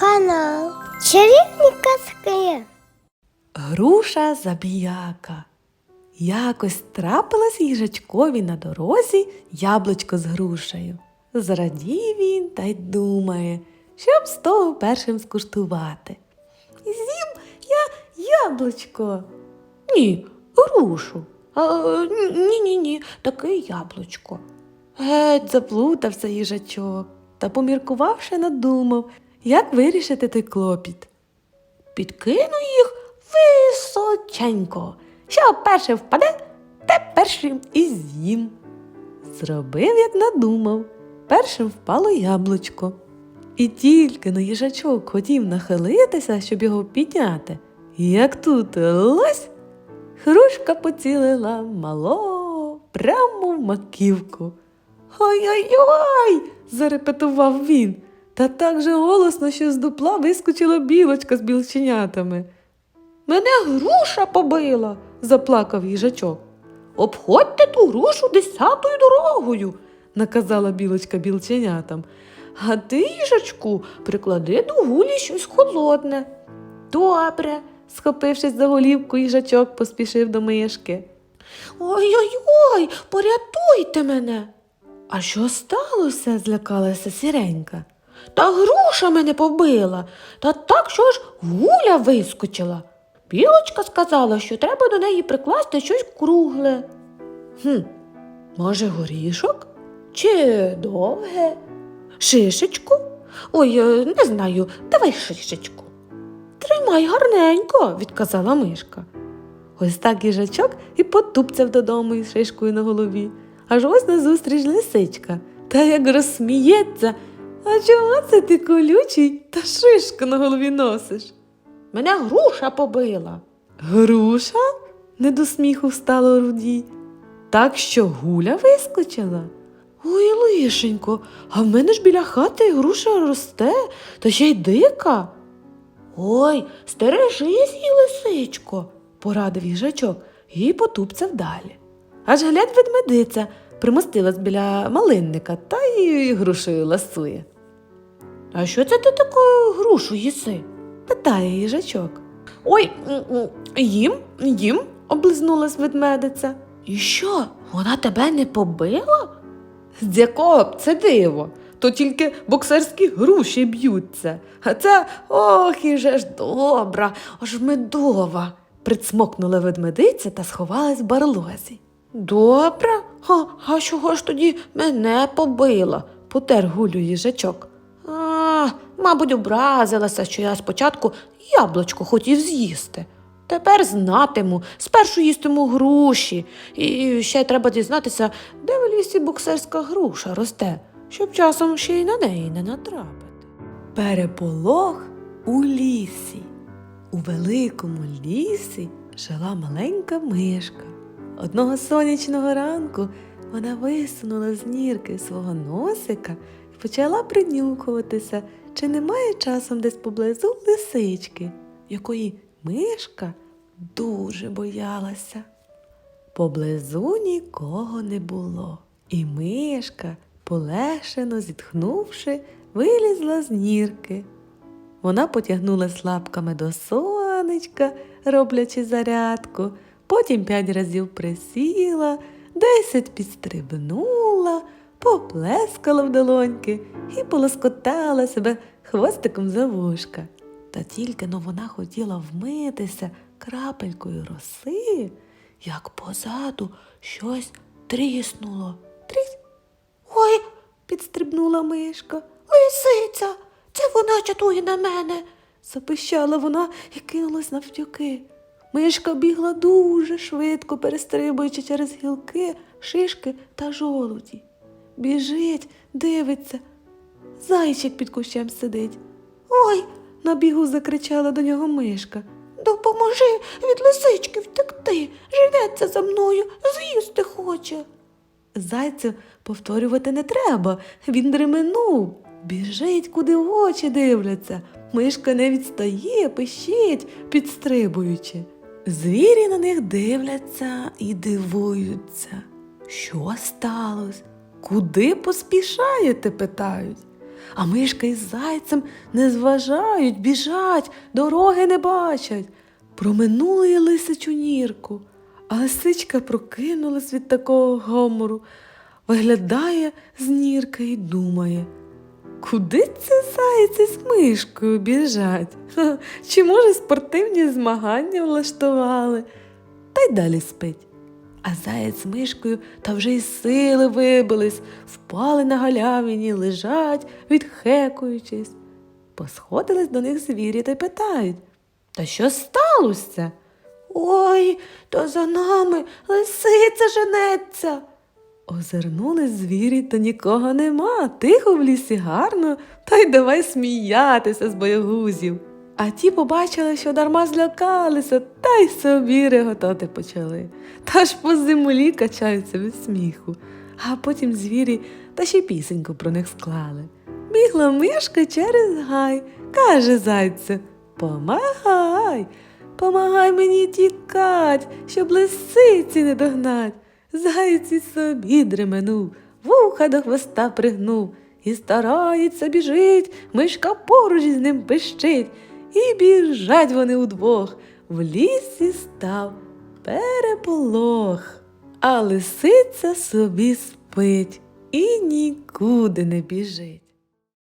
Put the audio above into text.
Канал Чарівні казки. Груша забіяка. Якось трапилось їжачкові на дорозі яблучко з грушею. Зрадів він та й думає, щоб з того першим скуштувати. З'їм я яблучко. Ні, грушу. Ні, ні, ні, таке яблучко. Геть заплутався їжачок та, поміркувавши, надумав, як вирішити той клопіт. Підкину їх височенько. Що перше впаде, те першим і з'їм. Зробив, як надумав. Першим впало яблучко. І тільки на їжачок хотів нахилитися, щоб його підняти. Як тут лось, хрушка поцілила мало прямо в маківку. Ой-ой-ой! зарепетував він. Та так же голосно, що з дупла вискочила білочка з білченятами. Мене груша побила, заплакав їжачок. Обходьте ту грушу десятою дорогою, наказала білочка білченятам. А ти, їжачку, приклади до гулі щось холодне. Добре, схопившись за голівку, їжачок поспішив до мишки. Ой-ой-ой, порятуйте мене. А що сталося? злякалася сіренька. Та груша мене побила, та так що ж гуля вискочила. Білочка сказала, що треба до неї прикласти щось кругле. Хм, може, горішок? Чи довге? Шишечку? Ой, е, не знаю, давай шишечку. Тримай гарненько, відказала мишка. Ось так їжачок і потупцяв додому із шишкою на голові. Аж ось назустріч лисичка. Та як розсміється. А чого це ти колючий та шишку на голові носиш? Мене груша побила. Груша? не до сміху стало руді. Так що гуля вискочила? Ой, лишенько, а в мене ж біля хати груша росте, та ще й дика. Ой, стережись, її лисичко, порадив їжачок і потупцяв далі. Аж глядь ведмедиця примостилась біля малинника та й грушею ласує. А що це ти таку грушу їси? питає їжачок. Ой, їм, їм, облизнулась ведмедиця. І що, вона тебе не побила? З якого б це диво? То тільки боксерські груші б'ються. А це ох, і же ж добра, аж медова. прицмокнула ведмедиця та сховалась в барлозі. Добре, а, а чого ж тоді мене побила? потер гулю їжачок. А, мабуть, образилася, що я спочатку яблучко хотів з'їсти. Тепер знатиму, спершу їстиму груші, і ще треба дізнатися, де в лісі боксерська груша росте, щоб часом ще й на неї не натрапити. Переполох у лісі. У великому лісі жила маленька мишка. Одного сонячного ранку вона висунула з нірки свого носика і почала принюхуватися, чи немає часом десь поблизу лисички, якої мишка дуже боялася. Поблизу нікого не було, і мишка, полегшено зітхнувши, вилізла з нірки. Вона потягнулась лапками до сонечка, роблячи зарядку, потім п'ять разів присіла, десять підстрибнула, поплескала в долоньки і полоскотала себе хвостиком за вушка. Та тільки но вона хотіла вмитися крапелькою роси, як позаду щось тріснуло. Тріс. Ой, підстрибнула мишка. Лисиця, це вона чатує на мене. запищала вона і кинулась навтюки. Мишка бігла дуже швидко, перестрибуючи через гілки, шишки та жолуді. Біжить, дивиться. Зайчик під кущем сидить. Ой, на бігу закричала до нього мишка. Допоможи від лисички втекти. Женеться за мною, з'їсти хоче. Зайцю повторювати не треба, він дременув. Біжить, куди очі дивляться. Мишка не відстає, пищить, підстрибуючи. Звірі на них дивляться і дивуються. Що сталося? Куди поспішаєте? питають. а мишка із зайцем не зважають, біжать, дороги не бачать. Проминули лисичу нірку, а лисичка прокинулась від такого гомору, виглядає з нірки і думає. Куди це зайці з мишкою біжать? Чи може спортивні змагання влаштували? Та й далі спить. А заєць з мишкою та вже й сили вибились, впали на галявині, лежать, відхекуючись. Посходились до них звірі та й питають. Та що сталося? Ой, то за нами лисиця женеться. Озирнулись звірі, та нікого нема. Тихо в лісі гарно, та й давай сміятися з боягузів. А ті побачили, що дарма злякалися, та й собі реготати почали. Та ж по землі качаються від сміху. А потім звірі та ще пісеньку про них склали. Бігла мишка через гай, каже зайце, помагай, помагай мені тікать, щоб лисиці не догнать. Зайці собі дременув, вуха до хвоста пригнув, і старається біжить, мишка поруч із ним пищить, і біжать вони удвох. В лісі став переполох, а лисиця собі спить і нікуди не біжить.